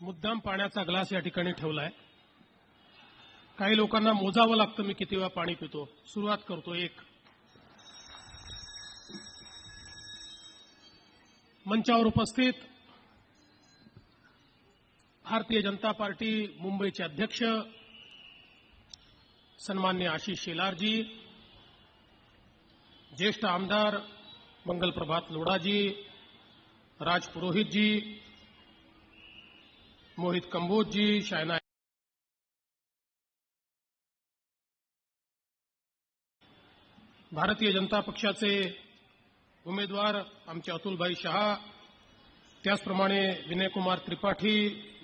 मुद्दाम पाण्याचा ग्लास या ठिकाणी ठेवलाय. काही लोकांना मोजावं लागतं मी किती वेळा पाणी पितो. सुरुवात करतो एक. मंचावर उपस्थित भारतीय जनता पार्टी मुंबईचे अध्यक्ष सन्मान्य आशिष शेलारजी ज्येष्ठ आमदार मंगलप्रभात लोढाजी राज पुरोहितजी मोहित कंबोजजी शायना भारतीय जनता पक्षाचे उमेदवार आमचे अतुलभाई शहा त्याचप्रमाणे विनयकुमार त्रिपाठी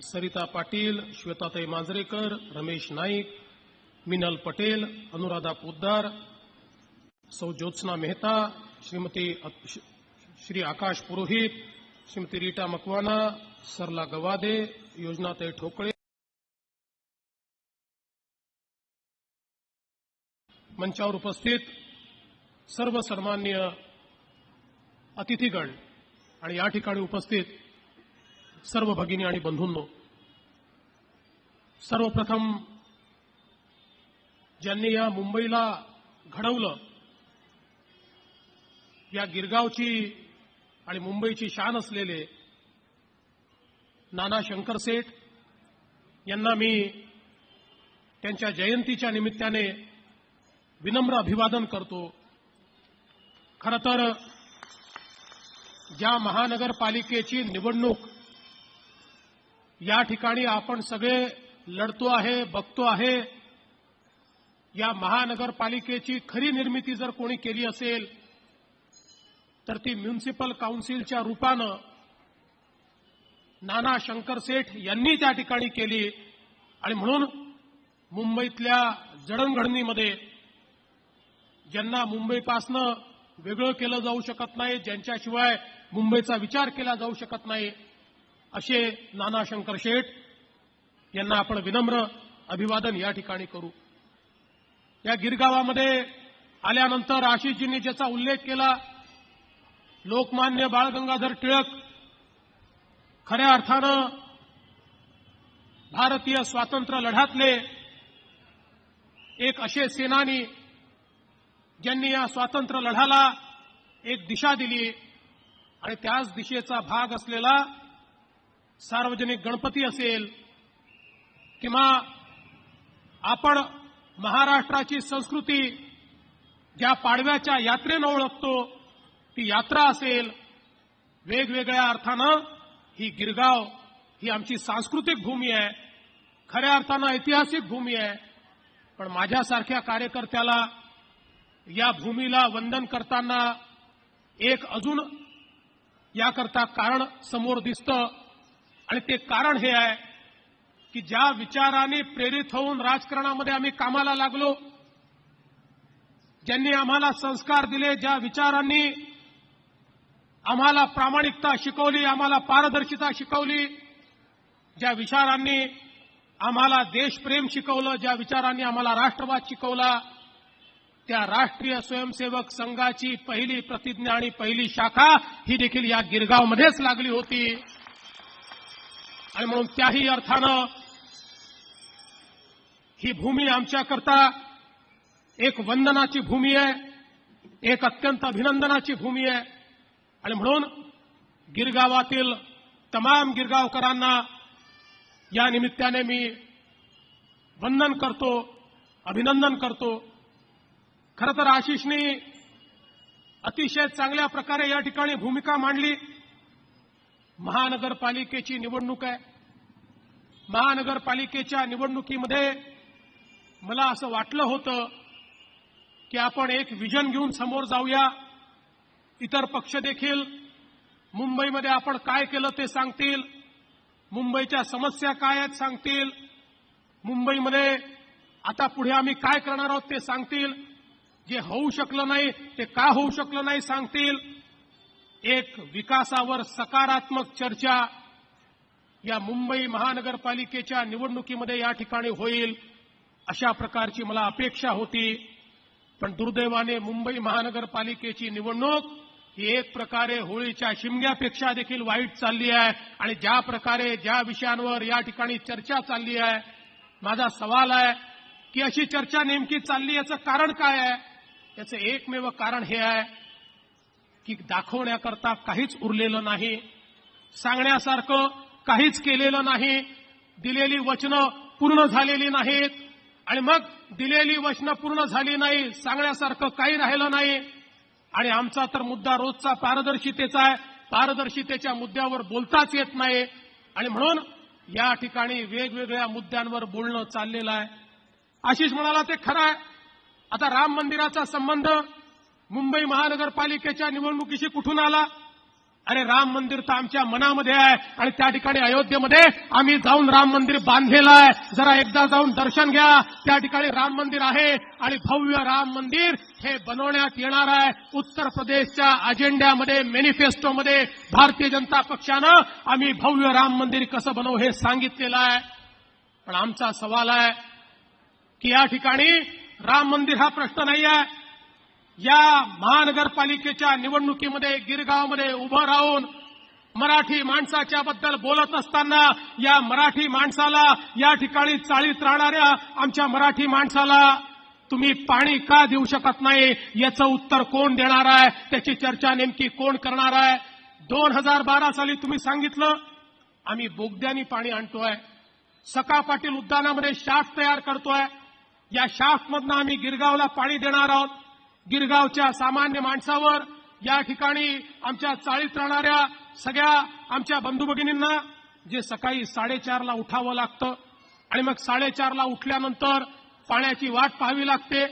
सरिता पाटील श्वेताताई मांजरेकर रमेश नाईक मिनल पटेल अनुराधा पोद्दार सौ ज्योत्सना मेहता श्रीमती श्री आकाश पुरोहित श्रीमती रीटा मकवाना सरला गवादे योजनाताई ठोकळे. मंचावर उपस्थित सर्व सन्मान्य अतिथीगण आणि या ठिकाणी उपस्थित सर्व भगिनी आणि बंधूंनो सर्वप्रथम ज्यांनी या मुंबईला घडवलं या गिरगावची आणि मुंबईची शान असलेले नाना शंकरसेठ यांना मी त्यांच्या जयंतीच्या निमित्ताने विनम्र अभिवादन करतो. खरं तर ज्या महानगरपालिकेची निवडणूक या ठिकाणी आपण सगळे लढतो आहे बघतो आहे या महानगरपालिकेची खरी निर्मिती जर कोणी केली असेल तर ती म्युन्सिपल काउन्सिलच्या रूपानं नाना शंकर सेठ यांनी त्या ठिकाणी केली. आणि म्हणून मुंबईतल्या जडणघडणीमध्ये ज्यांना मुंबईपासनं वेगळं केलं जाऊ शकत नाही ज्यांच्याशिवाय मुंबईचा विचार केला जाऊ शकत नाही असे नाना शंकर शेठ यांना आपण विनम्र अभिवादन या ठिकाणी करू. या गिरगावामध्ये आल्यानंतर आशिषजींनी ज्याचा उल्लेख केला लोकमान्य बाळ गंगाधर टिळक खऱ्या अर्थानं भारतीय स्वातंत्र्य लढ्यातले एक असे सेनानी ज्यांनी या स्वातंत्र्य लढ्याला एक दिशा दिली आणि त्याच दिशेचा भाग असलेला सार्वजनिक गणपती असेल किंवा आपण महाराष्ट्राची संस्कृती ज्या पाडव्याच्या यात्रेनं ओळखतो ती यात्रा असेल वेगवेगळ्या अर्थानं ही गिरगाव ही आमची सांस्कृतिक भूमी आहे. खऱ्या अर्थानं ऐतिहासिक भूमी आहे. पण माझ्यासारख्या कार्यकर्त्याला या भूमीला वंदन करताना एक अजून याकरता कारण समोर दिसतं. आणि ते कारण हे आहे की ज्या विचाराने प्रेरित होऊन राजकारणामध्ये आम्ही कामाला लागलो ज्यांनी आम्हाला संस्कार दिले ज्या विचारांनी आम्हाला प्रामाणिकता शिकवली आम्हाला पारदर्शिता शिकवली. ज्या विचारांनी आम्हाला देशप्रेम शिकवलं ज्या विचारांनी आम्हाला राष्ट्रवाद शिकवला त्या राष्ट्रीय स्वयंसेवक संघाची पहिली प्रतिज्ञा आणि पहिली शाखा ही देखील या गिरगावमध्येच लागली होती. आणि म्हणून त्याही अर्थानं ही भूमी आमच्याकरता एक वंदनाची भूमी आहे एक अत्यंत अभिनंदनाची भूमी आहे. आणि म्हणून गिरगावातील तमाम गिरगावकरांना या निमित्ताने मी वंदन करतो अभिनंदन करतो. खरं तर आशिषनी अतिशय चांगल्या प्रकारे या ठिकाणी भूमिका मांडली. महानगरपालिकेची निवडणूक आहे. महानगरपालिकेच्या निवडणुकीमध्ये मला असं वाटलं होतं की आपण एक विजन घेऊन समोर जाऊया. इतर पक्ष देखील मुंबईमध्ये आपण काय केलं ते सांगतील मुंबईच्या समस्या काय आहेत सांगतील मुंबईमध्ये आता पुढे आम्ही काय करणार आहोत ते सांगतील जे होऊ शकलं नाही ते का होऊ शकलं नाही सांगतील. एक विकासावर सकारात्मक चर्चा या मुंबई महानगरपालिकेच्या निवडणुकीमध्ये या ठिकाणी होईल अशा प्रकारची मला अपेक्षा होती. पण दुर्दैवाने मुंबई महानगरपालिकेची निवडणूक ही एक प्रकारे होळीच्या शिमग्यापेक्षा देखील वाईट चालली आहे आणि ज्या प्रकारे ज्या विषयांवर या ठिकाणी चर्चा चालली आहे माझा सवाल आहे की अशी चर्चा नेमकी चालली याचं कारण काय आहे? याचं एकमेव कारण हे आहे की दाखवण्याकरता काहीच उरलेलं नाही सांगण्यासारखं काहीच केलेलं नाही दिलेली वचनं पूर्ण झालेली नाहीत आणि मग दिलेली वचनं पूर्ण झाली नाही सांगण्यासारखं काही राहिलं नाही. आणि आमचा तर मुद्दा रोजचा पारदर्शितेचा आहे. पारदर्शितेच्या मुद्द्यावर बोलताच येत नाही. आणि म्हणून या ठिकाणी वेगवेगळ्या मुद्द्यांवर बोलणं चाललेलं आहे. आशिष म्हणाला ते खरं आहे. आता राम मंदिराचा संबंध मुंबई महानगरपालिकेच्या निवडणुकीशी कुठून आला? अरे राम मंदिर तर आमच्या मनामध्ये आहे आणि त्या ठिकाणी अयोध्येमध्ये आम्ही जाऊन राम मंदिर बांधलेलं आहे. जरा एकदा जाऊन दर्शन घ्या. त्या ठिकाणी राम मंदिर आहे आणि भव्य राम मंदिर हे बनवण्यात येणार आहे. उत्तर प्रदेशच्या अजेंड्यामध्ये मॅनिफेस्टोमध्ये भारतीय जनता पक्षानं आम्ही भव्य राम मंदिर कसं बनवू हे सांगितलेलं आहे. पण आमचा सवाल आहे की या ठिकाणी राम मंदिर हा प्रश्न नाही आहे या महानगरपालिकेच्या निवडणुकीमध्ये गिरगावमध्ये उभं राहून मराठी माणसाच्या बद्दल बोलत असताना या मराठी माणसाला या ठिकाणी चाळीत राहणाऱ्या आमच्या मराठी माणसाला तुम्ही पाणी का देऊ शकत नाही? याचं उत्तर कोण देणार आहे? त्याची चर्चा नेमकी कोण करणार आहे? दोन हजार बारा साली तुम्ही सांगितलं आम्ही बोगद्यानी पाणी आणतोय. सका पाटील उद्यानामध्ये शाफ्ट तयार करतोय. या शाफ्टमधनं आम्ही गिरगावला पाणी देणार आहोत. गिरगावच्या सामान्य माणसावर या ठिकाणी आमच्या चाळीत राहणाऱ्या सगळ्या आमच्या बंधू भगिनींना जे सकाळी साडेचारला उठावं लागतं आणि मग साडेचारला उठल्यानंतर पाण्याची वाट पाहावी लागते.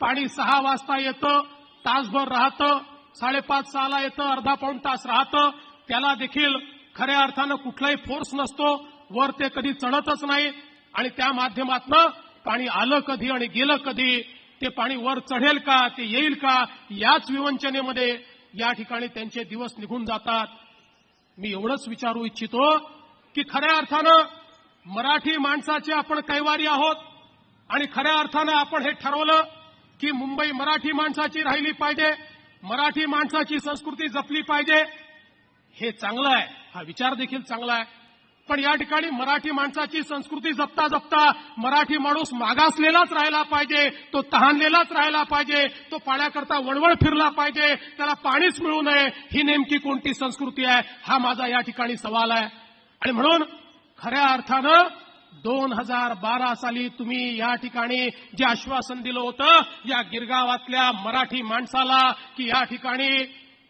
पाणी सहा वाजता येतं तासभर राहतं साडेपाच सहाला येतं अर्धा पाऊण तास राहतं. त्याला देखील खऱ्या अर्थानं कुठलाही फोर्स नसतो. वर ते कधी चढतच नाही आणि त्या माध्यमातनं पाणी आलं कधी आणि गेलं कधी ते पाणी वर चढेल का ते येईल का याच विवंचनेमध्ये या ठिकाणी त्यांचे दिवस निघून जातात. मी एवढंच विचारू इच्छितो की खऱ्या अर्थानं मराठी माणसाचे आपण कैवारी आहोत आणि खऱ्या अर्थानं आपण हे ठरवलं की मुंबई मराठी माणसाची राहिली पाहिजे मराठी माणसाची संस्कृती जपली पाहिजे हे चांगलं आहे. हा विचार देखील चांगला आहे. पण या ठिकाणी मराठी माणसाची संस्कृती जपता जपता मराठी माणूस मागासलेलाच राहिला पाहिजे तो तहानलेलाच राहिला पाहिजे तो पाण्याकरता वणवण फिरला पाहिजे त्याला पाणीच मिळू नये ही नेमकी कोणती संस्कृती आहे? हा माझा या ठिकाणी सवाल आहे. आणि म्हणून खऱ्या अर्थानं दोन हजार बारा साली तुम्ही या ठिकाणी जे आश्वासन दिलं होतं या गिरगावातल्या मराठी माणसाला की या ठिकाणी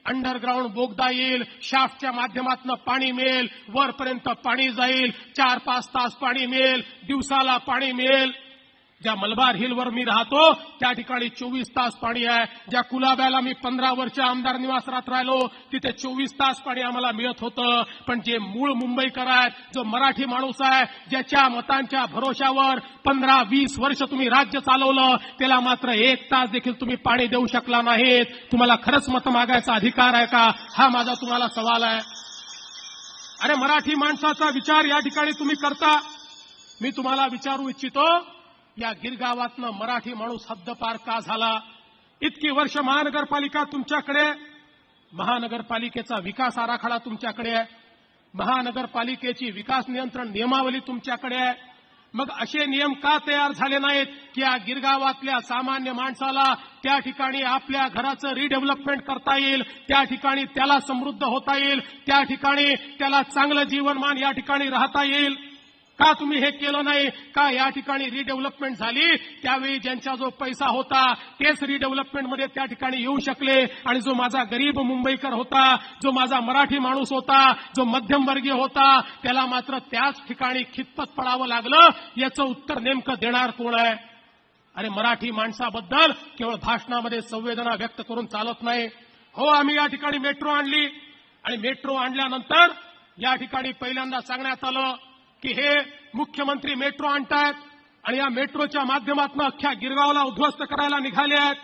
अंडरग्राऊंड बोगदा येईल शाफ्टच्या माध्यमातून पाणी मिळेल वरपर्यंत पाणी जाईल चार पाच तास पाणी मिळेल दिवसाला पाणी मिळेल. ज्या मलबार हिलवर मी राहतो त्या ठिकाणी चोवीस तास पाणी आहे. ज्या कुलाब्याला मी पंधरा वर्ष आमदार निवासरात राहिलो तिथे चोवीस तास पाणी आम्हाला मिळत होतं. पण जे मूळ मुंबईकर आहेत जो मराठी माणूस आहे ज्याच्या मतांच्या भरोशावर पंधरा वीस वर्ष तुम्ही राज्य चालवलं त्याला मात्र एक तास देखील तुम्ही पाणी देऊ शकला नाहीत. तुम्हाला खरंच मत मागायचा अधिकार आहे का? हा माझा तुम्हाला सवाल आहे. अरे मराठी माणसाचा विचार या ठिकाणी तुम्ही करता. मी तुम्हाला विचारू इच्छितो या गिरगावातनं मराठी माणूस हद्दपार का झाला. इतकी वर्ष महानगरपालिका तुमच्याकडे महानगरपालिकेचा विकास आराखडा तुमच्याकडे आहे. महानगरपालिकेची विकास नियंत्रण नियमावली तुमच्याकडे आहे. मग असे नियम का तयार झाले नाहीत की या गिरगावातल्या सामान्य माणसाला त्या ठिकाणी आपल्या घराचं रिडेव्हलपमेंट करता येईल त्या ठिकाणी त्याला समृद्ध होता येईल त्या ठिकाणी त्याला चांगलं जीवनमान या ठिकाणी राहता येईल? का तुम्ही हे केलं नाही? का या ठिकाणी रिडेव्हलपमेंट झाली? त्यावेळी ज्यांचा जो पैसा होता तेच रिडेव्हलपमेंटमध्ये त्या ठिकाणी येऊ शकले. आणि जो माझा गरीब मुंबईकर होता जो माझा मराठी माणूस होता जो मध्यमवर्गीय होता त्याला मात्र त्याच ठिकाणी खितपत पडावं लागलं याचं उत्तर नेमकं देणार कोण आहे? अरे मराठी माणसाबद्दल केवळ भाषणामध्ये संवेदना व्यक्त करून चालत नाही. हो आम्ही या ठिकाणी मेट्रो आणली. आणि मेट्रो आणल्यानंतर या ठिकाणी पहिल्यांदा सांगण्यात आलं की हे मुख्यमंत्री मेट्रो आणतायत आणि या मेट्रोच्या माध्यमातून अख्ख्या गिरगावला उद्ध्वस्त करायला निघाले आहेत.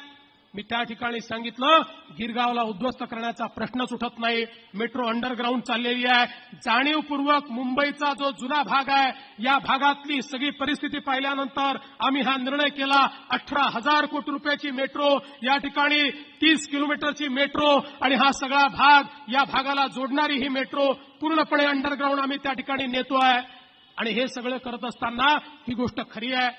मी त्या ठिकाणी सांगितलं गिरगावला उद्ध्वस्त करण्याचा प्रश्नच उठत नाही. मेट्रो अंडरग्राऊंड चाललेली आहे. जाणीवपूर्वक मुंबईचा जो जुना भाग आहे या भागातली सगळी परिस्थिती पाहिल्यानंतर आम्ही हा निर्णय केला. अठरा हजार कोटी रुपयाची मेट्रो या ठिकाणी तीस किलोमीटरची मेट्रो आणि हा सगळा भाग या भागाला जोडणारी ही मेट्रो पूर्णपणे अंडरग्राऊंड आम्ही त्या ठिकाणी नेतो आहे. आणि हे सगळं करत असताना ही गोष्ट खरी आहे.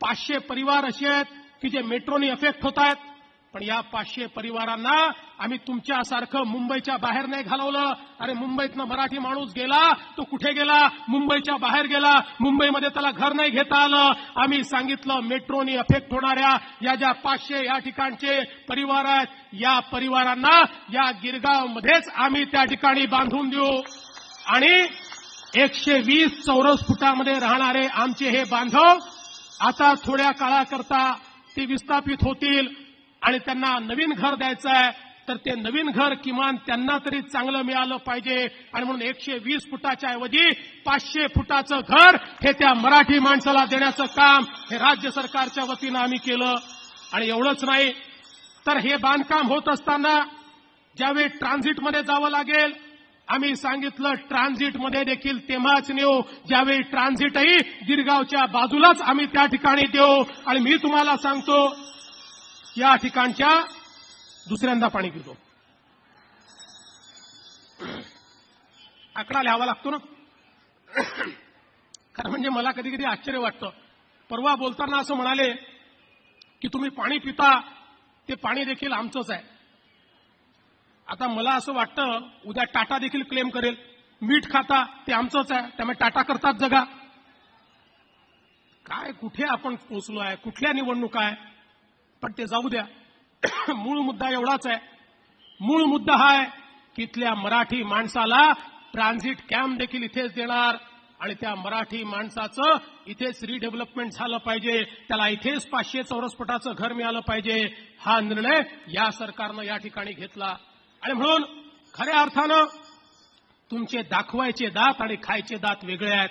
पाचशे परिवार असे आहेत की जे मेट्रोनी अफेक्ट होत आहेत पण या पाचशे परिवारांना आम्ही तुमच्यासारखं मुंबईच्या बाहेर नाही घालवलं. अरे मुंबईतनं मराठी माणूस गेला तो कुठे गेला? मुंबईच्या बाहेर गेला. मुंबईमध्ये त्याला घर नाही घेता आलं. आम्ही सांगितलं मेट्रोनी अफेक्ट होणाऱ्या या ज्या पाचशे या ठिकाणचे परिवार आहेत या परिवारांना या गिरगावमध्येच आम्ही त्या ठिकाणी बांधून देऊ. आणि एकशे वीस चौरस फुटामध्ये राहणारे आमचे हे बांधव आता थोड्या काळाकरता ते विस्थापित होतील आणि त्यांना नवीन घर द्यायचं आहे तर ते नवीन घर किमान त्यांना तरी चांगलं मिळालं पाहिजे. आणि म्हणून एकशे वीस फुटाच्या ऐवजी पाचशे फुटाचं घर हे त्या मराठी माणसाला देण्याचं काम हे राज्य सरकारच्या वतीनं आम्ही केलं. आणि एवढंच नाही तर हे बांधकाम होत असताना ज्यावेळी ट्रान्झिटमध्ये जावं लागेल आम्ही सांगितलं ट्रान्झिटमध्ये देखील तेव्हाच नेऊ ज्यावेळी ट्रान्झिटही गिरगावच्या बाजूलाच आम्ही त्या ठिकाणी देऊ. आणि मी तुम्हाला सांगतो या ठिकाणच्या दुसऱ्यांदा पाणी पितो. आकडा लिहावा लागतो ना? खरं म्हणजे मला कधी कधी आश्चर्य वाटतं. परवा बोलताना असं म्हणाले की तुम्ही पाणी पिता ते पाणी देखील आमचंच आहे. आता मला असं वाटतं उद्या टाटा देखील क्लेम करेल. मीठ खाता ते आमचंच आहे त्यामुळे टाटा करतात जगा. काय कुठे आपण पोचलो आहे कुठल्या निवडणुका आहे? पण ते जाऊ द्या. मूळ मुद्दा एवढाच आहे. मूळ मुद्दा हा आहे की इथल्या मराठी माणसाला ट्रान्झिट कॅम्प देखील इथेच देणार आणि त्या मराठी माणसाचं इथेच रिडेव्हलपमेंट झालं पाहिजे. त्याला इथेच पाचशे चौरस फुटाचं घर मिळालं पाहिजे. हा निर्णय या सरकारनं या ठिकाणी घेतला. आणि म्हणून खऱ्या अर्थानं तुमचे दाखवायचे दात आणि खायचे दात वेगळे आहेत.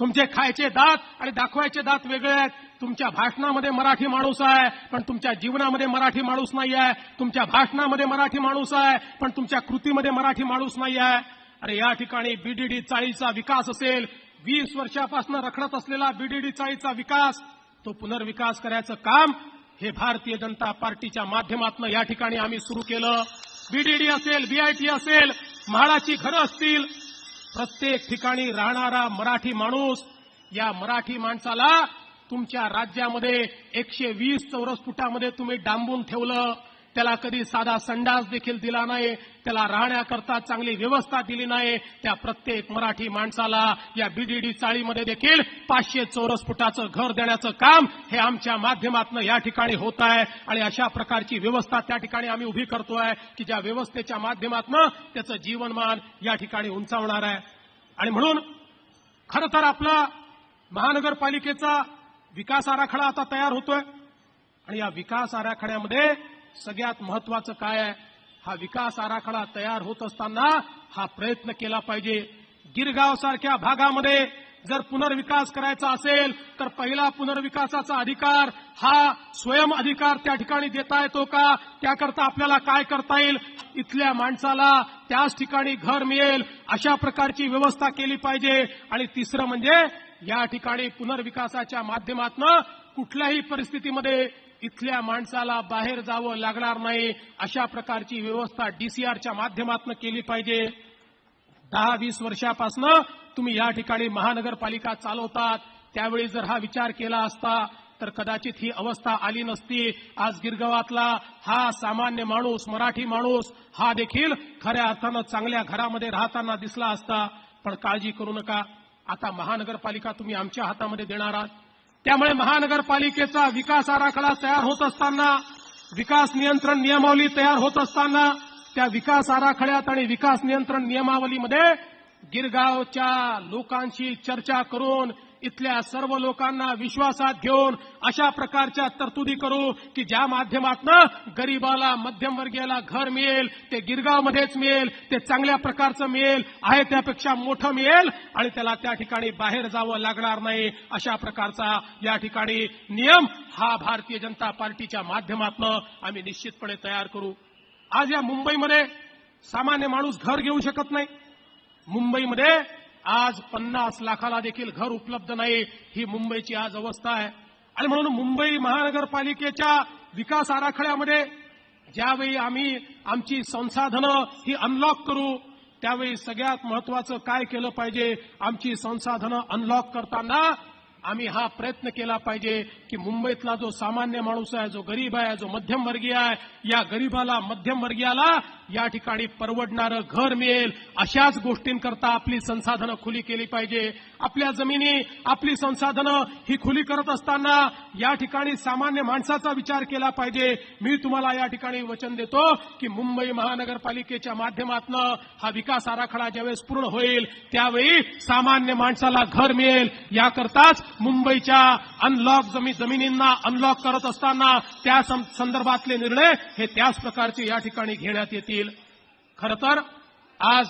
तुमचे खायचे दात आणि दाखवायचे दात वेगळे आहेत. तुमच्या भाषणामध्ये मराठी माणूस आहे पण तुमच्या जीवनामध्ये मराठी माणूस नाही आहे. तुमच्या भाषणामध्ये मराठी माणूस आहे पण तुमच्या कृतीमध्ये मराठी माणूस नाही आहे. अरे या ठिकाणी बीडीडी चाळीचा विकास असेल वीस वर्षापासून रखडत असलेला बीडीडी चाळीचा विकास तो पुनर्विकास करायचं काम हे भारतीय जनता पार्टीच्या माध्यमातून या ठिकाणी आम्ही सुरू केलं. बीडीडी असेल बीआयटी असेल म्हाडाची घरं असतील. प्रत्येक ठिकाणी राहणारा मराठी माणूस या मराठी माणसाला तुमच्या राज्यामध्ये एकशे वीस चौरस फुटामध्ये तुम्ही डांबून ठेवलं. त्याला कधी साधा संडास देखील दिला नाही त्याला राहण्याकरता चांगली व्यवस्था दिली नाही. त्या प्रत्येक मराठी माणसाला या बीडीडी चाळीमध्ये देखील पाचशे चौरस फुटाचं घर देण्याचं काम हे आमच्या माध्यमातून या ठिकाणी होत आहे. आणि अशा प्रकारची व्यवस्था त्या ठिकाणी आम्ही उभी करतोय की ज्या व्यवस्थेच्या माध्यमातून त्याचं जीवनमान या ठिकाणी उंचावणार आहे. आणि म्हणून खरं तर आपला महानगरपालिकेचा विकास आराखडा आता तयार होतोय. आणि या विकास आराखड्यामध्ये सगळ्यात महत्वाचं काय आहे? हा विकास आराखडा तयार होत असताना हा प्रयत्न केला पाहिजे. गिरगाव सारख्या भागामध्ये जर पुनर्विकास करायचा असेल तर पहिला पुनर्विकासाचा अधिकार हा स्वयं अधिकार त्या ठिकाणी देता येतो का? त्याकरता आपल्याला काय करता येईल? इथल्या माणसाला त्याच ठिकाणी घर मिळेल अशा प्रकारची व्यवस्था केली पाहिजे. आणि तिसरं म्हणजे या ठिकाणी पुनर्विकासाच्या माध्यमातून कुठल्याही परिस्थितीमध्ये इथल्या माणसाला बाहेर जावं लागणार नाही अशा प्रकारची व्यवस्था डीसीआरच्या माध्यमातून केली पाहिजे. दहा वीस वर्षापासून तुम्ही या ठिकाणी महानगरपालिका चालवतात. त्यावेळी जर हा विचार केला असता तर कदाचित ही अवस्था आली नसती. आज गिरगावातला हा सामान्य माणूस मराठी माणूस हा देखील खऱ्या अर्थानं चांगल्या घरामध्ये राहताना दिसला असता. पण काळजी करू नका. आता महानगरपालिका तुम्ही आमच्या हातामध्ये देणार आहात. त्यामुळे महानगरपालिकेचा विकास आराखडा तयार होत असताना विकास नियंत्रण नियमावली तयार होत असताना त्या विकास आराखड्यात आणि विकास नियंत्रण नियमावलीमध्ये गिरगावच्या लोकांशी चर्चा करून इथल्या सर्व लोकांना विश्वासात घेऊन अशा प्रकारच्या तरतुदी करू की ज्या माध्यमातनं गरीबाला मध्यमवर्गीयाला घर मिळेल ते गिरगावमध्येच मिळेल ते चांगल्या प्रकारचं मिळेल आहे त्यापेक्षा मोठं मिळेल आणि त्याला त्या ठिकाणी बाहेर जावं लागणार नाही अशा प्रकारचा या ठिकाणी नियम हा भारतीय जनता पार्टीच्या माध्यमातनं आम्ही निश्चितपणे तयार करू. आज या मुंबईमध्ये सामान्य माणूस घर घेऊ शकत नाही. मुंबईमध्ये आज पन्नास लाखाला देखील घर उपलब्ध नाही ही मुंबईची आज अवस्था आहे. आणि म्हणून मुंबई महानगरपालिकेच्या विकास आराखड्यामध्ये ज्यावेळी आम्ही आमची संसाधनं ही अनलॉक करू त्यावेळी सगळ्यात महत्वाचं काय केलं पाहिजे आमची संसाधनं अनलॉक करताना आम्ही हा प्रयत्न केला पाहिजे की मुंबईतला जो सामान्य माणूस आहे जो गरीब आहे जो मध्यमवर्गीय आहे या गरीबाला मध्यमवर्गीयाला या ठिकाणी परवडणारं घर मिळेल अशाच गोष्टींकरता आपली संसाधनं खुली केली पाहिजे. आपल्या जमिनी आपली संसाधनं ही खुली करत असताना या ठिकाणी सामान्य माणसाचा विचार केला पाहिजे. मी तुम्हाला या ठिकाणी वचन देतो की मुंबई महानगरपालिकेच्या माध्यमातून हा विकास आराखडा ज्यावेळेस पूर्ण होईल त्यावेळी सामान्य माणसाला घर मिळेल. याकरताच मुंबईच्या अनलॉक जमी जमिनींना अनलॉक करत असताना त्या सं- संदर्भातले निर्णय हे त्याच प्रकारचे या ठिकाणी घेण्यात येतील. खरं तर आज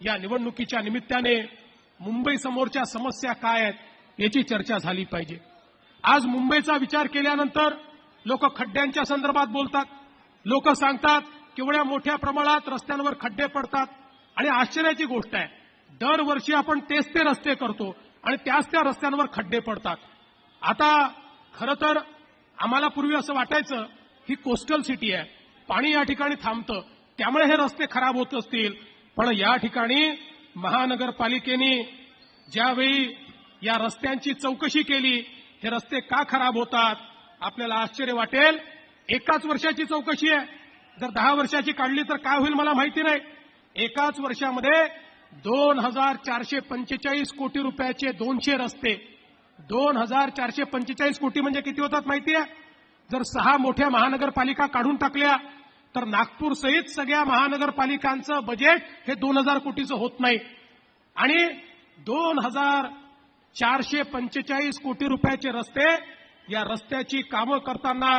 या निवडणुकीच्या निमित्ताने मुंबई समोरच्या समस्या काय आहेत याची चर्चा झाली पाहिजे. आज मुंबईचा विचार केल्यानंतर लोक खड्ड्यांच्या संदर्भात बोलतात. लोक सांगतात केवढ्या मोठ्या प्रमाणात रस्त्यांवर खड्डे पडतात. आणि आश्चर्याची गोष्ट आहे दरवर्षी आपण तेच ते रस्ते करतो आणि त्याच त्या रस्त्यांवर खड्डे पडतात. आता खरं तर आम्हाला पूर्वी असं वाटायचं ही कोस्टल सिटी आहे. पाणी या ठिकाणी थांबतं. त्यामुळे हे रस्ते खराब होत असतील. पण या ठिकाणी महानगरपालिकेने ज्यावेळी या रस्त्यांची चौकशी केली हे रस्ते का खराब होतात आपल्याला आश्चर्य वाटेल. एकाच वर्षाची चौकशी आहे. जर दहा वर्षाची काढली तर काय होईल मला माहिती नाही. एकाच वर्षामध्ये दोन हजार चारशे पंचेचाळीस कोटी रुपयाचे दोनशे रस्ते. दोन हजार चारशे पंचेचाळीस कोटी म्हणजे किती होतात माहिती आहे? जर सहा मोठ्या महानगरपालिका काढून टाकल्या तर नागपूर सहित सगळ्या महानगरपालिकांचं बजेट हे दोन हजार कोटीचं होत नाही. आणि दोन हजार चारशे पंचेचाळीस कोटी रुपयाचे रस्ते या रस्त्याची कामं करताना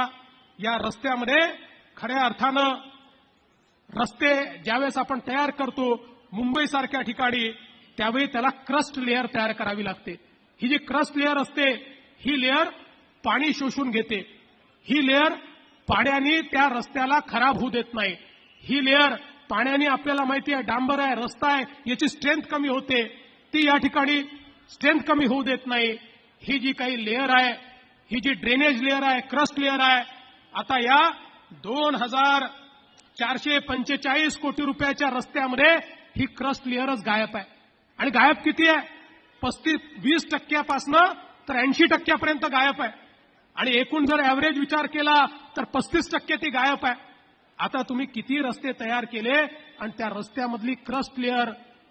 या रस्त्यामध्ये खऱ्या अर्थानं रस्ते ज्यावेळेस आपण तयार करतो मुंबईसारख्या ठिकाणी त्यावेळी त्याला क्रस्ट लेअर तयार करावी लागते. ही जी क्रस्ट लेअर असते ही लेअर पाणी शोषून घेते. ही लेअर पाण्याने त्या रस्त्याला खराब होऊ देत नाही. ही लेअर पाण्याने आपल्याला माहिती आहे डांबर आहे रस्ता आहे याची स्ट्रेंथ कमी होते. ती या ठिकाणी स्ट्रेंथ कमी होऊ देत नाही. ही जी काही लेअर आहे ही जी ड्रेनेज लेअर आहे क्रस्ट लेअर आहे आता या दोन हजार चारशे पंचेचाळीस कोटी रुपयाच्या रस्त्यामध्ये ही क्रस्ट लेअरच गायब आहे. आणि गायब किती आहे? पस्तीस वीस टक्क्यापासनं तर ऐंशी टक्क्यापर्यंत गायब आहे. आणि एकूण जर ॲव्हरेज विचार केला तर पस्तीस टक्के ती गायब आहे. आता तुम्ही किती रस्ते तयार केले आणि त्या रस्त्यामधली क्रस्ट लेअर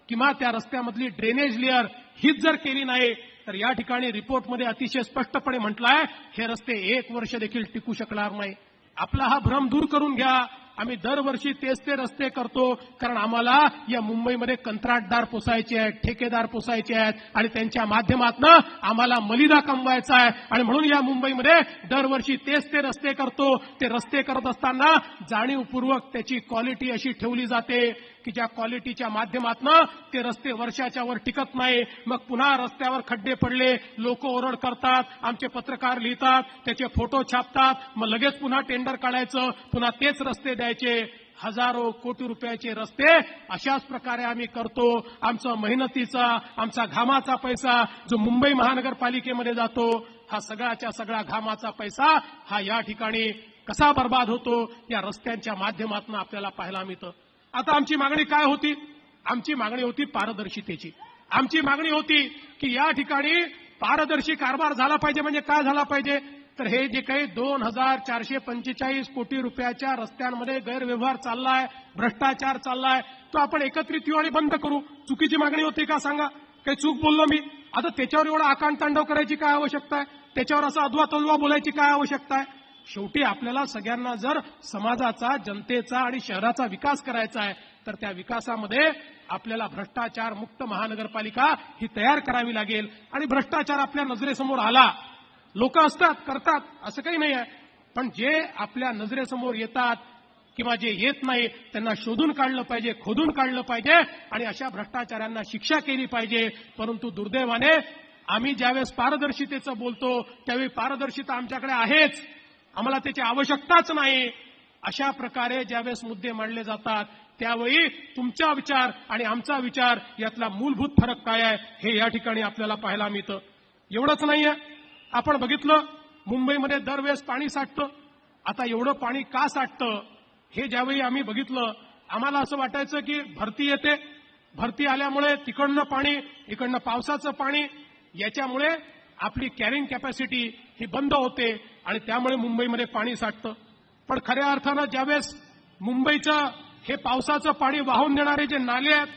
किंवा त्या रस्त्यामधली ड्रेनेज लेअर हीच जर केली नाही तर या ठिकाणी रिपोर्टमध्ये अतिशय स्पष्टपणे म्हटलं आहे हे रस्ते एक वर्ष देखील टिकू शकणार नाही. आपला हा भ्रम दूर करून घ्या. आम्ही दरवर्षी तेच ते रस्ते करतो कारण आम्हाला या मुंबईमध्ये कंत्राटदार पोसायचे आहेत ठेकेदार पोसायचे आहेत आणि त्यांच्या माध्यमातनं आम्हाला मलिदा कमवायचा आहे. आणि म्हणून या मुंबईमध्ये दरवर्षी तेच ते रस्ते करतो. ते रस्ते करत असताना जाणीवपूर्वक त्याची क्वालिटी अशी ठेवली जाते. की ज्या क्वालिटीच्या माध्यमातनं ते रस्ते वर्षाच्या वर टिकत नाही मग पुन्हा रस्त्यावर खड्डे पडले लोक ओरड करतात आमचे पत्रकार लिहितात त्याचे फोटो छापतात मग लगेच पुन्हा टेंडर काढायचं पुन्हा तेच रस्ते द्यायचे. हजारो कोटी रुपयाचे रस्ते अशाच प्रकारे आम्ही करतो. आमचा मेहनतीचा आमचा घामाचा पैसा जो मुंबई महानगरपालिकेमध्ये जातो हा सगळ्याच्या सगळा घामाचा पैसा हा या ठिकाणी कसा बर्बाद होतो या रस्त्यांच्या माध्यमातून आपल्याला पाहायला मिळतं. आता आमची मागणी काय होती? आमची मागणी होती पारदर्शितेची. आमची मागणी होती की या ठिकाणी पारदर्शी कारभार झाला पाहिजे म्हणजे काय झाला पाहिजे? तर हे जे काही दोन हजार चारशे पंचेचाळीस कोटी रुपयाच्या रस्त्यांमध्ये गैरव्यवहार चाललाय भ्रष्टाचार चाललाय तो आपण एकत्रित येऊ आणि बंद करू. चुकीची मागणी होती का सांगा? काही चूक बोललो मी. आता त्याच्यावर एवढा आकांड तांडव करायची काय आवश्यकता आहे? त्याच्यावर असा अधवा तलवा बोलायची काय आवश्यकता आहे? शेवटी आपल्याला सगळ्यांना जर समाजाचा जनतेचा आणि शहराचा विकास करायचा आहे तर त्या विकासामध्ये आपल्याला भ्रष्टाचार मुक्त महानगरपालिका ही तयार करावी लागेल. आणि भ्रष्टाचार आपल्या नजरेसमोर आला लोक असतात करतात असं काही नाही आहे. पण जे आपल्या नजरेसमोर येतात किंवा जे येत नाही त्यांना शोधून काढलं पाहिजे खोदून काढलं पाहिजे आणि अशा भ्रष्टाचारांना शिक्षा केली पाहिजे. परंतु दुर्दैवाने आम्ही ज्यावेळेस पारदर्शितेचं बोलतो त्यावेळी पारदर्शिता आमच्याकडे आहेच. आम्हाला त्याची आवश्यकताच नाही. अशा प्रकारे ज्यावेळेस मुद्दे मांडले जातात त्यावेळी तुमचा विचार आणि आमचा विचार यातला मूलभूत फरक काय आहे हे या ठिकाणी आपल्याला पाहायला मिळतं. एवढंच नाहीये. आपण बघितलं मुंबईमध्ये दरवेळेस पाणी साठतं. आता एवढं पाणी का साठतं हे ज्यावेळी आम्ही बघितलं आम्हाला असं वाटायचं की भरती येते. भरती आल्यामुळे तिकडनं पाणी इकडनं पावसाचं पाणी याच्यामुळे आपली कॅरिंग कॅपॅसिटी ही बंद होते. आणि त्यामुळे मुंबईमध्ये पाणी साठतं. पण खऱ्या अर्थानं ज्यावेळेस मुंबईचं हे पावसाचं पाणी वाहून देणारे जे नाले आहेत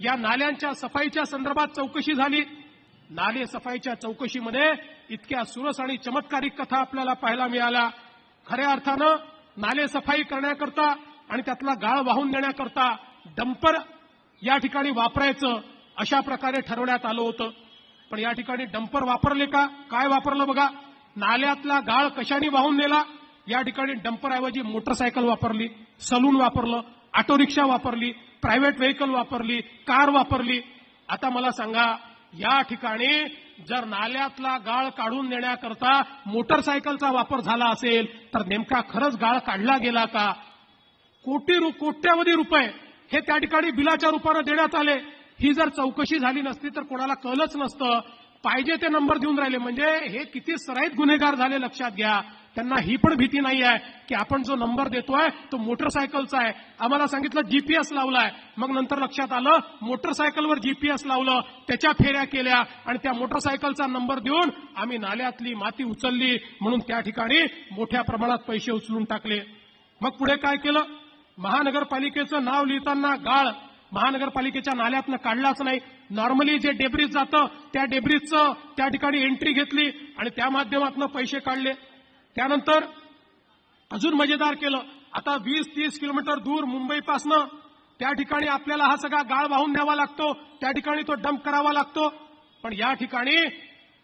या नाल्यांच्या सफाईच्या संदर्भात चौकशी झाली. नाले सफाईच्या चौकशीमध्ये इतक्या सुरस आणि चमत्कारिक कथा आपल्याला पाहायला मिळाल्या. खऱ्या अर्थानं नाले सफाई करण्याकरता आणि त्यातला गाळ वाहून देण्याकरता डंपर या ठिकाणी वापरायचं अशा प्रकारे ठरवण्यात आलं होतं. पण या ठिकाणी डंपर वापरले का? काय वापरलं बघा? नाल्यातला गाळ कशाने वाहून नेला? या ठिकाणी डंपरऐवजी मोटरसायकल वापरली सलून वापरलं ऑटो रिक्षा वापरली प्रायव्हेट व्हेकल वापरली कार वापरली. आता मला सांगा या ठिकाणी जर नाल्यातला गाळ काढून नेण्याकरता मोटरसायकलचा वापर झाला असेल तर नेमका खरंच गाळ काढला गेला का? कोटी रु कोट्यावधी रुपये हे त्या ठिकाणी बिलाच्या रूपानं देण्यात आले. ही जर चौकशी झाली नसती तर कोणाला कळलंच नसतं. पाहिजे ते नंबर देऊन राहिले. म्हणजे हे किती सराईत गुन्हेगार झाले लक्षात घ्या. त्यांना ही पण भीती नाही आहे की आपण जो नंबर देतोय तो मोटरसायकलचा आहे. आम्हाला सांगितलं जीपीएस लावलाय. मग नंतर लक्षात आलं मोटरसायकलवर जीपीएस लावलं त्याच्या फेऱ्या केल्या आणि त्या मोटरसायकलचा नंबर देऊन आम्ही नाल्यातली माती उचलली. म्हणून त्या ठिकाणी मोठ्या प्रमाणात पैसे उचलून टाकले. मग पुढे काय केलं? महानगरपालिकेचं नाव लिहिताना गाळ महानगरपालिकेच्या नाल्यातनं काढलाच नाही. नॉर्मली जे डेब्रिज जातं त्या डेब्रिजचं त्या ठिकाणी एंट्री घेतली आणि त्या माध्यमातून पैसे काढले. त्यानंतर अजून मजेदार केलं. आता वीस तीस किलोमीटर दूर मुंबईपासनं त्या ठिकाणी आपल्याला हा सगळा गाळ वाहून न्यावा लागतो. त्या ठिकाणी तो डंप करावा लागतो. पण या ठिकाणी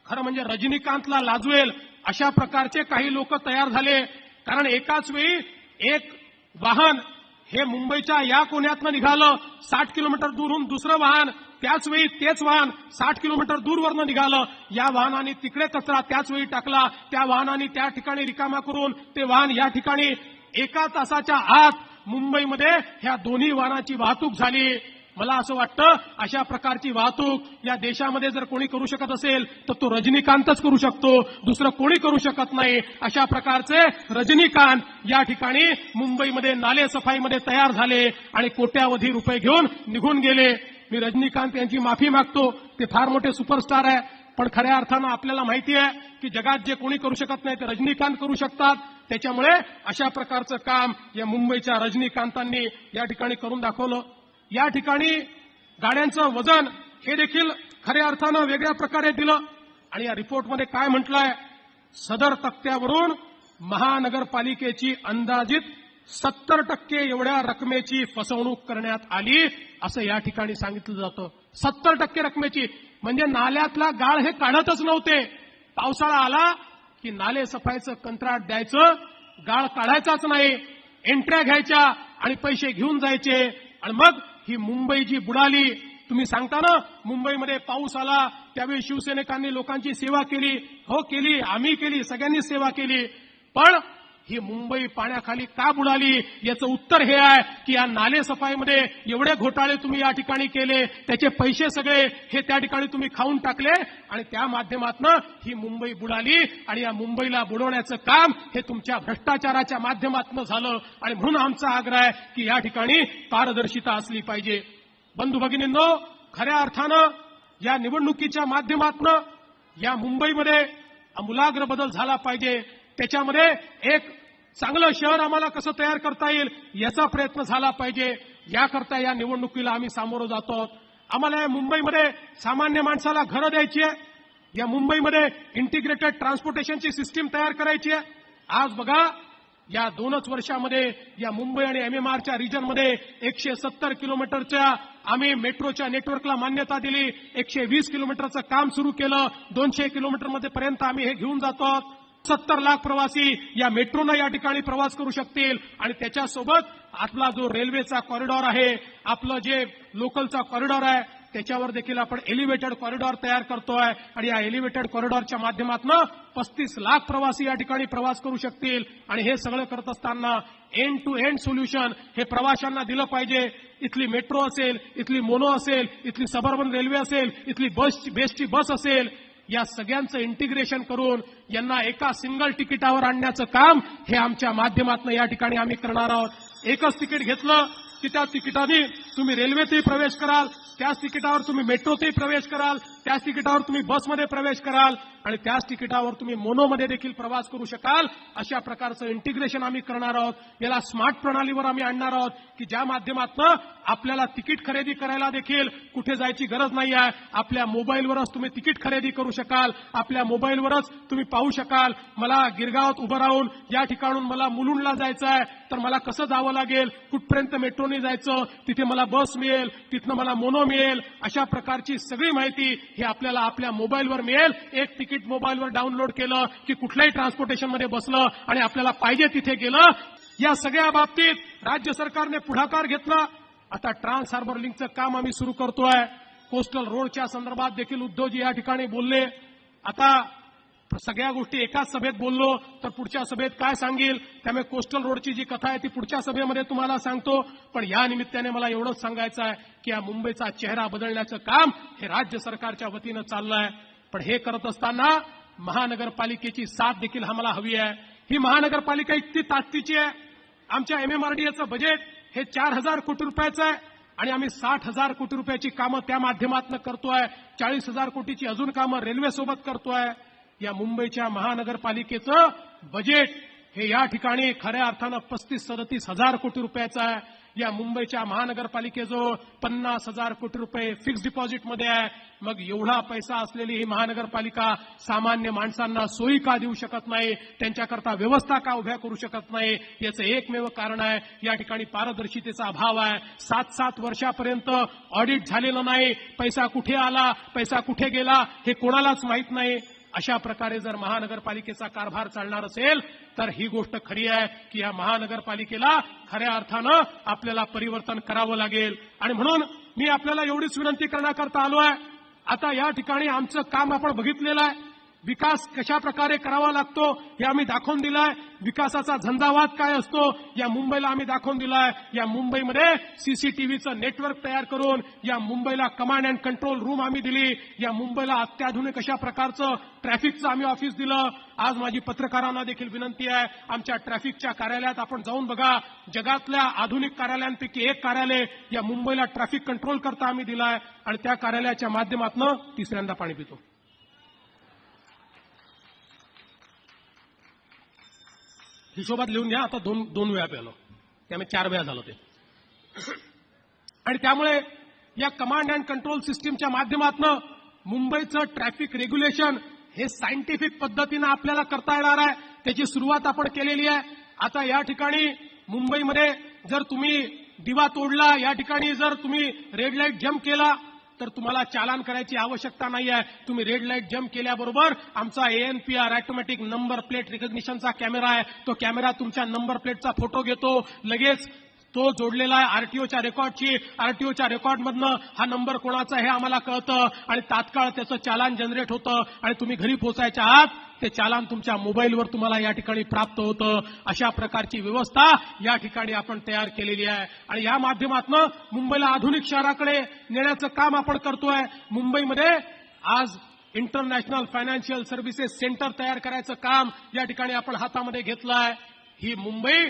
खरं म्हणजे रजनीकांतला लाजवेल अशा प्रकारचे काही लोक तयार झाले. कारण एकाच वेळी एक वाहन हे मुंबईच्या या कोण्यातनं निघालं साठ किलोमीटर दूरहून दुसरं वाहन त्याच वेळी तेच वाहन साठ किलोमीटर दूरवरनं निघालं. या वाहनाने तिकडे कचरा त्याच वेळी टाकला. त्या वाहनाने त्या ठिकाणी रिकामा करून ते वाहन या ठिकाणी एका तासाच्या आत मुंबईमध्ये ह्या दोन्ही वाहनाची वाहतूक झाली. मला असं वाटतं अशा प्रकारची वाहतूक या देशामध्ये जर कोणी करू शकत असेल तर तो रजनीकांतच करू शकतो. दुसरं कोणी करू शकत नाही. अशा प्रकारचे रजनीकांत या ठिकाणी मुंबईमध्ये नाले सफाईमध्ये तयार झाले आणि कोट्यावधी रुपये घेऊन निघून गेले. मी रजनीकांत यांची माफी मागतो. ते फार मोठे सुपरस्टार आहे पण खऱ्या अर्थानं आपल्याला माहिती आहे की जगात जे कोणी करू शकत नाही ते रजनीकांत करू शकतात. त्याच्यामुळे अशा प्रकारचं काम या मुंबईच्या रजनीकांतांनी या ठिकाणी करून दाखवलं. या ठिकाणी गाड्यांचं वजन हे देखील खऱ्या अर्थानं वेगळ्या प्रकारे दिलं. आणि या रिपोर्टमध्ये काय म्हटलंय? सदर तक्त्यावरून महानगरपालिकेची अंदाजित सत्तर टक्के एवढ्या रकमेची फसवणूक करण्यात आली असं या ठिकाणी सांगितलं जातं. सत्तर टक्के रकमेची. म्हणजे नाल्यातला गाळ हे काढतच नव्हते. पावसाळा आला की नाले सफाईचं कंत्राट द्यायचं गाळ काढायचाच नाही. एंट्र्या घ्यायच्या आणि पैसे घेऊन जायचे. आणि मग ही मुंबई जी बुडाली. तुम्ही सांगता ना मुंबईमध्ये पाऊस आला त्यावेळी शिवसैनिकांनी लोकांची सेवा केली. हो केली आम्ही केली सगळ्यांनी सेवा केली. पण ही मुंबई पाण्याखाली का बुडाली? याचं उत्तर हे आहे की या नाले सफाईमध्ये एवढे घोटाळे तुम्ही या ठिकाणी केले त्याचे पैसे सगळे हे त्या ठिकाणी तुम्ही खाऊन टाकले आणि त्या माध्यमातून ही मुंबई बुडाली आणि या मुंबईला बुडवण्याचं काम हे तुमच्या भ्रष्टाचाराच्या माध्यमातून झालं. आणि म्हणून आमचा आग्रह आहे की या ठिकाणी पारदर्शिता असली पाहिजे. बंधू भगिनींनो खऱ्या अर्थानं या निवडणुकीच्या माध्यमातून या मुंबईमध्ये अमूलाग्र बदल झाला पाहिजे. त्याच्यामध्ये एक चांगलं शहर आम्हाला कसं तयार करता येईल याचा प्रयत्न झाला पाहिजे. याकरता या निवडणुकीला आम्ही सामोरं जातो. आम्हाला या मुंबईमध्ये सामान्य माणसाला घरं द्यायची आहे. या मुंबईमध्ये इंटिग्रेटेड ट्रान्सपोर्टेशनची सिस्टीम तयार करायची आहे. आज बघा या दोनच वर्षामध्ये या मुंबई आणि एमएमआरच्या रिजनमध्ये एकशे सत्तर किलोमीटरच्या आम्ही मेट्रोच्या नेटवर्कला मान्यता दिली. एकशे वीस किलोमीटरचं काम सुरू केलं. दोनशे किलोमीटरमध्ये पर्यंत आम्ही हे घेऊन जातो. सत्तर लाख प्रवासी या मेट्रोनं या ठिकाणी प्रवास करू शकतील. आणि त्याच्यासोबत आपला जो रेल्वेचा कॉरिडॉर आहे आपलं जे लोकलचा कॉरिडॉर आहे त्याच्यावर देखील आपण एलिव्हेटेड कॉरिडॉर तयार करतोय. आणि या एलिव्हेटेड कॉरिडॉरच्या माध्यमातून पस्तीस लाख प्रवासी या ठिकाणी प्रवास करू शकतील. आणि हे सगळं करत असताना एंड टू एंड सोल्युशन हे प्रवाशांना दिलं पाहिजे. इथली मेट्रो असेल इथली मोनो असेल इथली सबर्बन रेल्वे असेल इथली बस बेस्टची बस असेल या सगळ्यांचं इंटिग्रेशन करून यांना एका सिंगल तिकिटावर आणण्याचं काम हे आमच्या माध्यमातून या ठिकाणी आम्ही करणार आहोत. एकच तिकीट घेतलं की त्या तिकिटाने तुम्ही रेल्वेतही प्रवेश कराल त्याच तिकिटावर तुम्ही मेट्रोतही प्रवेश कराल त्याच तिकिटावर तुम्ही बसमध्ये प्रवेश कराल आणि त्याच तिकिटावर तुम्ही मोनोमध्ये देखील प्रवास करू शकाल. अशा प्रकारचं इंटिग्रेशन आम्ही करणार आहोत. याला स्मार्ट प्रणालीवर आम्ही आणणार आहोत की ज्या माध्यमातून आपल्याला तिकीट खरेदी करायला देखील कुठे जायची गरज नाही आहे आपल्या मोबाईलवरच तुम्ही तिकीट खरेदी करू शकाल. आपल्या मोबाईलवरच तुम्ही पाहू शकाल. मला गिरगावात उभं राहून या ठिकाणून मला मुलुंडला जायचं आहे तर मला कसं जावं लागेल? कुठपर्यंत मेट्रोने जायचं? तिथे मला बस मिळेल. तिथनं मला मोनो मिळेल. अशा प्रकारची सगळी माहिती हे आपल्याला आपल्या मोबाईलवर मिळेल. एक तिकीट मोबाईलवर डाउनलोड केलं की कुठल्याही ट्रान्सपोर्टेशनमध्ये बसलं आणि आपल्याला पाहिजे तिथे गेलं. या सगळ्या बाबतीत राज्य सरकारने पुढाकार घेतला. आता ट्रान्स हार्बर लिंकचं काम आम्ही सुरू करतोय. कोस्टल रोडच्या संदर्भात देखील उद्धवजी या ठिकाणी बोलले. आता सगळ्या गोष्टी एकाच सभेत बोललो तर पुढच्या सभेत काय सांगेल? त्यामुळे कोस्टल रोडची जी कथा आहे ती पुढच्या सभेमध्ये तुम्हाला सांगतो. पण या निमित्ताने मला एवढंच सांगायचं आहे की या मुंबईचा चेहरा बदलण्याचं काम हे राज्य सरकारच्या वतीनं चाललं आहे पण हे करत असताना महानगरपालिकेची साथ देखील आम्हाला हवी आहे. ही महानगरपालिका इतकी ताकदीची आहे. आमच्या एमएमआरडीएचं बजेट हे चार हजार कोटी रुपयाचं आहे. आणि आम्ही साठ हजार कोटी रुपयाची कामं त्या माध्यमातून करतोय. चाळीस हजार कोटीची अजून कामं रेल्वेसोबत करतोय. या मुंबईच्या महानगरपालिकेचं बजेट हे या ठिकाणी खऱ्या अर्थानं पस्तीस सदतीस हजार कोटी रुपयाचं आहे. या मुंबईच्या महानगरपालिकेजवळ पन्नास हजार कोटी रुपये फिक्स डिपॉझिटमध्ये आहे. मग एवढा पैसा असलेली ही महानगरपालिका सामान्य माणसांना सोयी का देऊ शकत नाही? त्यांच्याकरता व्यवस्था का उभ्या करू शकत नाही? याचं एकमेव कारण आहे या ठिकाणी पारदर्शितेचा अभाव आहे. सात सात वर्षापर्यंत ऑडिट झालेलं नाही. पैसा कुठे आला? पैसा कुठे गेला? हे कोणालाच माहीत नाही. अशा प्रकारे जर महानगरपालिकेचा कारभार चालणार असेल तर ही गोष्ट खरी आहे की या महानगरपालिकेला खऱ्या अर्थानं आपल्याला परिवर्तन करावं लागेल. आणि म्हणून मी आपल्याला एवढीच विनंती करण्याकरता आलो आहे. आता या ठिकाणी आमचं काम आपण बघितलेलं आहे. विकास कशा प्रकारे करावा लागतो हे आम्ही दाखवून दिलाय. विकासाचा झंझावात काय असतो या मुंबईला आम्ही दाखवून दिलाय. या मुंबईमध्ये सीसीटीव्हीचं नेटवर्क तयार करून या मुंबईला कमांड अँड कंट्रोल रूम आम्ही दिली. या मुंबईला अत्याधुनिक अशा प्रकारचं ट्रॅफिकचं आम्ही ऑफिस दिलं. आज माझी पत्रकारांना देखील विनंती आहे आमच्या ट्रॅफिकच्या कार्यालयात आपण जाऊन बघा. जगातल्या आधुनिक कार्यालयांपैकी एक कार्यालय या मुंबईला ट्रॅफिक कंट्रोल करता आम्ही दिलाय. आणि त्या कार्यालयाच्या माध्यमातून तिसऱ्यांदा पाणी पितो. हिशोबात लिहून घ्या. आता दोन दोन वेळा पेलो. त्यामुळे चार वेळा झालं ते. आणि त्यामुळे या कमांड अँड कंट्रोल सिस्टीमच्या माध्यमातून मुंबईचं ट्रॅफिक रेग्युलेशन हे सायंटिफिक पद्धतीनं आपल्याला करता येणार आहे. त्याची सुरुवात आपण केलेली आहे. आता या ठिकाणी मुंबईमध्ये जर तुम्ही दिवा तोडला या ठिकाणी जर तुम्ही रेड लाइट जम्प केला तर तुम्हाला चालान करायची आवश्यकता नाही आहे. तुम्ही रेड लाइट जम्प केल्याबरोबर आमचा एएनपीआर ऑटोमॅटिक नंबर प्लेट रिकग्निशनचा कॅमेरा आहे. तो कॅमेरा तुमच्या नंबर प्लेटचा फोटो घेतो. लगेच तो जोडलेला आहे आरटीओच्या रेकॉर्डची आरटीओच्या रेकॉर्डमधनं हा नंबर कोणाचा हे आम्हाला कळतं. आणि तात्काळ त्याचं चालान जनरेट होतं. आणि तुम्ही घरी पोचायच्या आहात ते चालान तुमच्या मोबाईलवर तुम्हाला या ठिकाणी प्राप्त होतं. अशा प्रकारची व्यवस्था या ठिकाणी आपण तयार केलेली आहे. आणि या माध्यमातून मुंबईला आधुनिक शहराकडे नेण्याचं काम आपण करतोय. मुंबईमध्ये आज इंटरनॅशनल फायनान्शियल सर्व्हिसेस सेंटर तयार करायचं काम या ठिकाणी आपण हातामध्ये घेतलं आहे ही मुंबई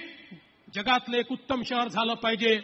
जगातलं एक उत्तम शहर झालं पाहिजे.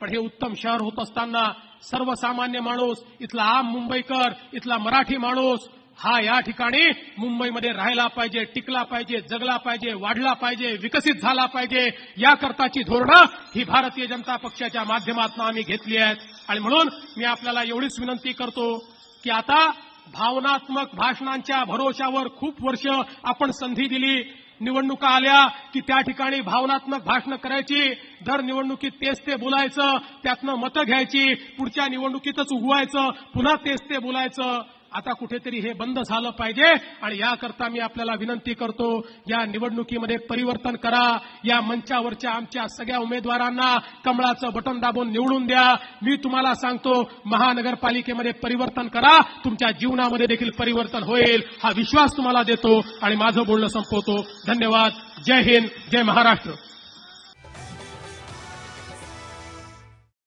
पण हे उत्तम शहर होत असताना सर्वसामान्य माणूस इथला आम मुंबईकर इथला मराठी माणूस हा या ठिकाणी मुंबईमध्ये राहायला पाहिजे टिकला पाहिजे जगला पाहिजे वाढला पाहिजे विकसित झाला पाहिजे याकरताची धोरणं ही भारतीय जनता पक्षाच्या माध्यमातून आम्ही घेतली आहेत. आणि म्हणून मी आपल्याला एवढीच विनंती करतो की आता भावनात्मक भाषणांच्या भरोशावर खूप वर्ष आपण संधी दिली. निवडणुका आल्या की त्या ठिकाणी भावनात्मक भाषणं करायची. दर निवडणुकीत तेच ते बोलायचं त्यातनं मतं घ्यायची. पुढच्या निवडणुकीतच उगवायचं पुन्हा तेच ते बोलायचं. आता कुठेतरी हे बंद झालं पाहिजे आणि याकरता मी आपल्याला विनंती करतो या निवडणुकीमध्ये परिवर्तन करा या मंचावरच्या आमच्या सगळ्या उमेदवारांना कमळाचं बटन दाबून निवडून द्या. मी तुम्हाला सांगतो महानगरपालिकेमध्ये परिवर्तन करा तुमच्या जीवनामध्ये देखील परिवर्तन होईल हा विश्वास तुम्हाला देतो आणि माझं बोलणं संपवतो. धन्यवाद. जय हिंद जय महाराष्ट्र.